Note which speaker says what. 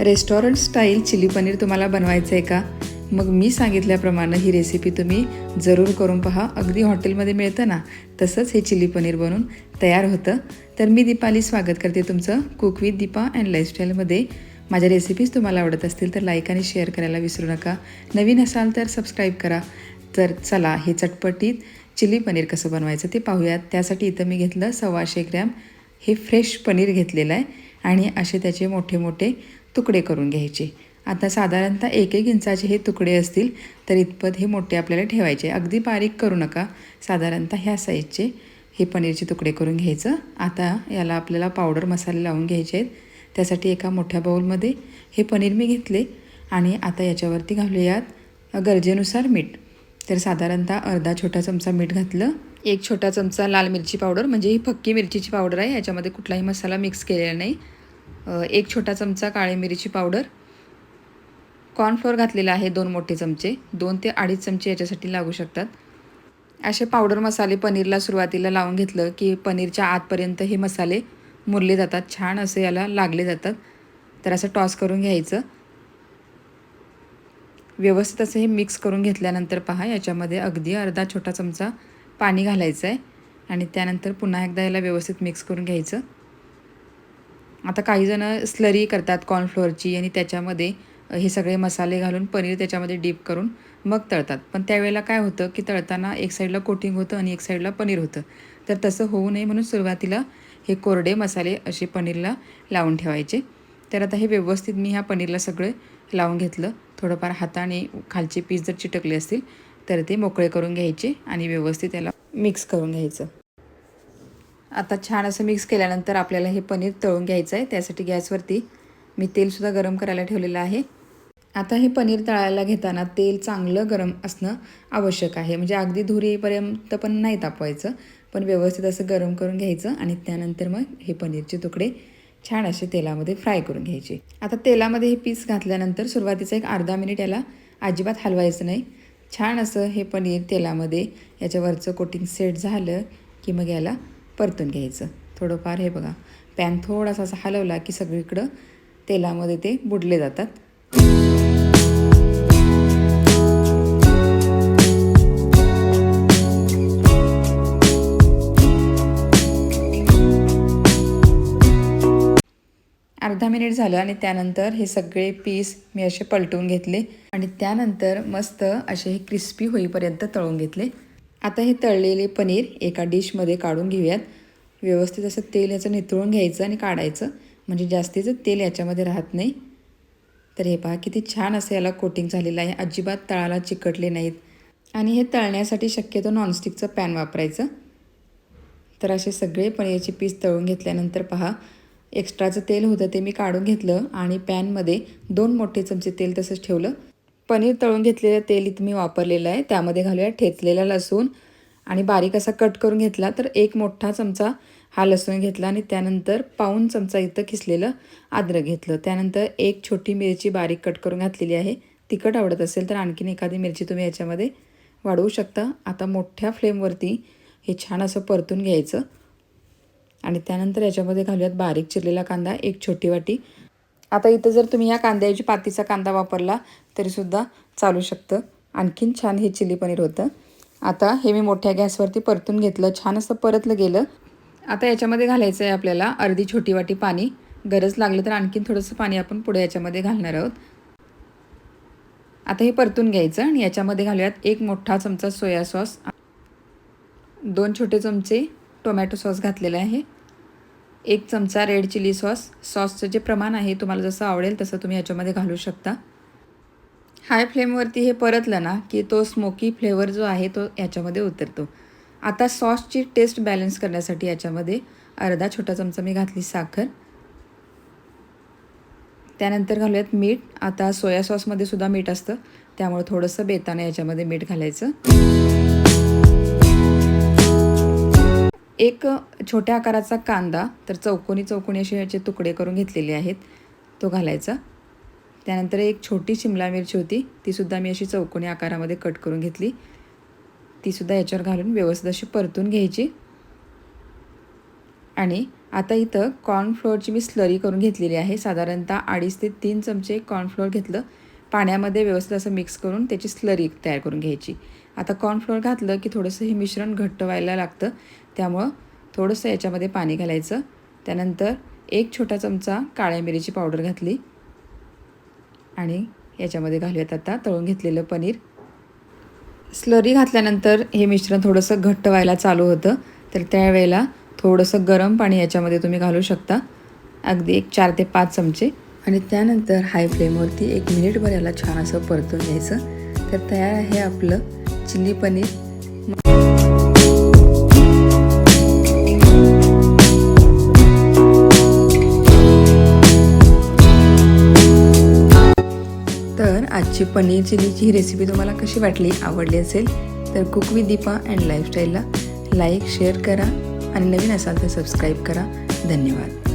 Speaker 1: Restaurant style chilli paneer तुम्हाला बनवायचं आहे का? मग मी सांगितल्याप्रमाणे ही रेसिपी तुम्ही जरूर करून पहा. अगदी हॉटेलमध्ये मिळतं ना तसंच हे चिली पनीर बनून तयार होतं. तर मी दीपाली स्वागत करते तुमचं कुक विथ दीपा अँड लाईफस्टाईलमध्ये माझ्या रेसिपीज तुम्हाला आवडत असतील तर लाईक आणि शेअर करायला विसरू नका. नवीन असाल तर सबस्क्राईब करा. तर चला हे चटपटीत चिली पनीर कसं बनवायचं ते पाहूयात. त्यासाठी इथं मी घेतलं सव्वाशे ग्रॅम हे फ्रेश पनीर घेतलेलं आहे. आणि असे त्याचे मोठे मोठे तुकडे करून घ्यायचे. आता साधारणतः एक एक इंचाचे हे तुकडे असतील तर इतपत हे मोठे आपल्याला ठेवायचे. अगदी बारीक करू नका. साधारणतः ह्या साईजचे हे पनीरचे तुकडे करून घ्यायचं. आता याला आपल्याला पावडर मसाले लावून घ्यायचे आहेत. त्यासाठी एका मोठ्या बाऊलमध्ये हे पनीर मी घेतले आणि आता याच्यावरती घालूयात गरजेनुसार मीठ. तर साधारणतः अर्धा छोटा चमचा मीठ घातलं. एक छोटा चमचा लाल मिरची पावडर म्हणजे ही फक्की मिरचीची पावडर आहे. याच्यामध्ये कुठलाही मसाला मिक्स केलेला नाही. एक छोटा चमचा काळी मिरीची पावडर. कॉर्नफ्लोअर घातलेला आहे दोन मोठे चमचे. दोन ते अडीच चमचे याच्यासाठी लागू शकतात. असे पावडर मसाले पनीरला सुरुवातीला लावून घेतलं की पनीरच्या आतपर्यंत हे मसाले मुरले जातात. छान असे याला लागले जातात. तर असं टॉस करून घ्यायचं. व्यवस्थित असं हे मिक्स करून घेतल्यानंतर पहा याच्यामध्ये अगदी अर्धा छोटा चमचा पाणी घालायचं आहे आणि त्यानंतर पुन्हा एकदा याला व्यवस्थित मिक्स करून घ्यायचं. आता काहीजणं स्लरी करतात कॉर्नफ्लोअरची आणि त्याच्यामध्ये हे सगळे मसाले घालून पनीर त्याच्यामध्ये डीप करून मग तळतात. पण त्यावेळेला काय होतं की तळताना एक साईडला कोटिंग होतं आणि एक साईडला पनीर होतं. तर तसं होऊ नये म्हणून सुरुवातीला हे कोरडे मसाले असे पनीरला लावून ठेवायचे. तर आता हे व्यवस्थित मी ह्या पनीरला सगळे लावून घेतलं. थोडंफार हाताने खालचे पीस जर चिटकले असतील तर ते मोकळे करून घ्यायचे आणि व्यवस्थित त्याला मिक्स करून घ्यायचं. आता छान असं मिक्स केल्यानंतर आपल्याला हे पनीर तळून घ्यायचं आहे. त्यासाठी गॅसवरती मी तेलसुद्धा गरम करायला ठेवलेलं आहे. आता हे पनीर तळायला घेताना तेल चांगलं गरम असणं आवश्यक आहे. म्हणजे अगदी धुर येईपर्यंत पण नाही तापवायचं पण व्यवस्थित असं गरम करून घ्यायचं आणि त्यानंतर मग हे पनीरचे तुकडे छान असे तेलामध्ये फ्राय करून घ्यायचे. आता तेलामध्ये हे पीस घातल्यानंतर सुरुवातीचा एक अर्धा मिनिट याला अजिबात हलवायचं नाही. छान असं हे पनीर तेलामध्ये याच्यावरचं कोटिंग सेट झालं की मग याला परतून घ्यायचं. थोडंफार हे बघा. पॅन थोडासा असा हलवला की सगळीकडं तेलामध्ये ते बुडले जातात. अर्धा मिनिट झालं आणि त्यानंतर हे सगळे पीस मी असे पलटून घेतले आणि त्यानंतर मस्त असे हे क्रिस्पी होईपर्यंत तळून घेतले. आता हे तळलेले पनीर एका डिशमध्ये काढून घेऊयात. व्यवस्थित असं तेल याचं निथळून घ्यायचं आणि काढायचं. म्हणजे जास्तीचं तेल याच्यामध्ये राहत नाही. तर हे पहा किती छान असं याला कोटिंग झालेलं आहे. अजिबात तळाला चिकटले नाहीत. आणि हे तळण्यासाठी शक्यतो नॉनस्टिकचं पॅन वापरायचं. तर असे सगळे पनीरचे पीस तळून घेतल्यानंतर पहा एक्स्ट्राचं तेल होतं ते मी काढून घेतलं आणि पॅनमध्ये दोन मोठे चमचे तेल तसंच ठेवलं. पनीर तळून घेतलेलं तेल इथं मी वापरलेलं आहे. त्यामध्ये घालूया ठेचलेला लसूण आणि बारीक असा कट करून घेतला तर एक मोठा चमचा हा लसूण घेतला आणि त्यानंतर पाऊन चमचा इथं खिसलेलं आद्रक घेतलं. त्यानंतर एक छोटी मिरची बारीक कट करून घातलेली आहे. तिखट आवडत असेल तर आणखीन एखादी मिरची तुम्ही याच्यामध्ये वाढवू शकता. आता मोठ्या फ्लेमवरती हे छान असं परतून घ्यायचं. आणि त्यानंतर याच्यामध्ये घालूयात बारीक चिरलेला कांदा एक छोटी वाटी. आता इथं जर तुम्ही ह्या कांद्याची पातीचा कांदा वापरला तरीसुद्धा चालू शकतं. आणखीन छान हे चिली पनीर होतं. आता हे मी मोठ्या गॅसवरती परतून घेतलं छान असं परतलं गेलं. आता याच्यामध्ये घालायचं आहे आपल्याला अर्धी छोटी वाटी पाणी. गरज लागलं तर आणखीन थोडंसं पाणी आपण पुढे याच्यामध्ये घालणार आहोत. आता हे परतून घ्यायचं आणि याच्यामध्ये घालूयात एक मोठा चमचा सोया सॉस. दोन छोटे चमचे टोमॅटो सॉस घातलेला आहे. एक चमचा रेड चिली सॉस. सॉसचं जे प्रमाण आहे तुम्हाला जसं आवडेल तसं तुम्ही याच्यामध्ये घालू शकता. हाय फ्लेमवरती हे परतलं ना की तो स्मोकी फ्लेवर जो आहे तो याच्यामध्ये उतरतो. आता सॉसची टेस्ट बॅलन्स करण्यासाठी याच्यामध्ये अर्धा छोटा चमचा मी घातली साखर. त्यानंतर घालूयात मीठ. आता सोया सॉसमध्ये सुद्धा मीठ असतं. त्यामुळे थोडंसं बेतानं याच्यामध्ये मीठ घालायचं. एक छोट्या आकाराचा कांदा तर चौकोनी चौकोनी असे याचे तुकडे करून घेतलेले आहेत. तो घालायचा. त्यानंतर एक छोटी शिमला मिरची होती तीसुद्धा मी अशी चौकोनी आकारामध्ये कट करून घेतली. तीसुद्धा याच्यावर घालून व्यवस्थित अशी परतून घ्यायची. आणि आता इथं कॉर्नफ्लोअरची मी स्लरी करून घेतलेली आहे. साधारणतः अडीच ते तीन चमचे कॉर्नफ्लोअर घेतलं. पाण्यामध्ये व्यवस्थित असं मिक्स करून त्याची स्लरी तयार करून घ्यायची. आता कॉर्नफ्लोअर घातलं की थोडंसं हे मिश्रण घट्ट व्हायला लागतं. त्यामुळं थोडंसं याच्यामध्ये पाणी घालायचं. त्यानंतर एक छोटा चमचा काळ्या मिरीची पावडर घातली. आणि याच्यामध्ये घालूयात आता तळून घेतलेलं पनीर. स्लरी घातल्यानंतर हे मिश्रण थोडंसं घट्ट व्हायला चालू होतं. तर त्यावेळेला थोडंसं गरम पाणी याच्यामध्ये तुम्ही घालू शकता. अगदी एक चार ते पाच चमचे. आणि त्यानंतर हाय फ्लेमवरती एक मिनिटभर याला छान असं परतून घ्यायचं. तर तयार आहे आपलं चिली पनीर. आजची पनीर चिलीची ही रेसिपी तुम्हाला कशी वाटली आवडली असेल तर कुक विथ दीपा अँड लाईफस्टाईलला लाईक शेअर करा आणि नवीन असाल तर सबस्क्राईब करा. धन्यवाद.